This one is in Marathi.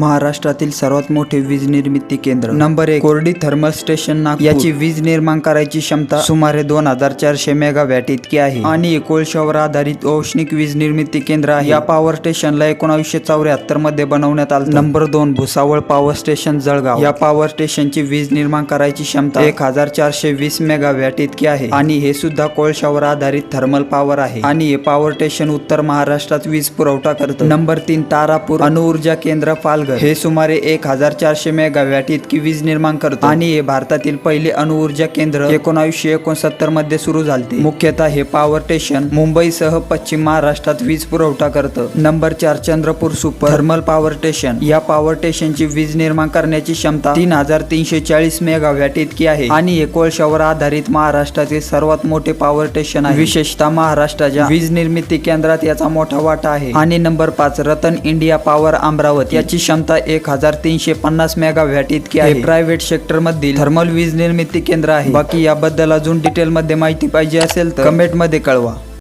महाराष्ट्रातील सर्वात मोठे वीज निर्मिती केंद्र. नंबर एक कोरडी थर्मल स्टेशन नागपूर. याची वीज निर्माण करायची क्षमता सुमारे दोन हजार चारशे मेगावॅट इतकी आहे. आणि कोळशावर आधारित औष्णिक वीज निर्मिती केंद्र आहे. या पॉवर स्टेशनला एकोणावीसशे चौऱ्याहत्तरमध्ये बनवण्यात आलं. नंबर दोन भुसावळ पॉवर स्टेशन जळगाव. या पॉवर स्टेशनची वीज निर्माण करायची क्षमता एक हजार चारशे वीस मेगावॅट इतकी आहे. आणि हे सुद्धा कोळशावर आधारित थर्मल पॉवर आहे. आणि हे पॉवर स्टेशन उत्तर महाराष्ट्रात वीज पुरवठा करतं. नंबर तीन तारापूर अणुऊर्जा केंद्र पालघर. हे सुमारे एक हजार चारशे मेगावॅट इतकी वीज निर्माण करतो. आणि हे भारतातील पहिले अणुऊर्जा केंद्र एकोणावीसशे एकोणसत्तरमध्ये सुरू झाले मुख्यतः हे पॉवर स्टेशन मुंबईसह पश्चिम महाराष्ट्रात वीज पुरवठा करतं. नंबर चार Chandrapur super thermal power station या पॉवर स्टेशनची वीज निर्माण करण्याची क्षमता तीन हजार तीनशे चाळीस मेगावॅट इतकी आहे. आणि हे कोळशावर आधारित महाराष्ट्रातील सर्वात मोठे पॉवर स्टेशन आहे. विशेषतः महाराष्ट्राच्या वीज निर्मिती केंद्रात याचा मोठा वाटा आहे. आणि नंबर पाच रतन इंडिया पॉवर अमरावती. याची क्षमता एक हजार तीनशे पन्नास मेगावॅट इतकी आहे. प्रायव्हेट सेक्टर मधील थर्मल वीज निर्मिती केंद्र आहे. बाकी याबद्दल अजून डिटेल मध्ये माहिती पाहिजे असेल तर कमेंटमध्ये कळवा.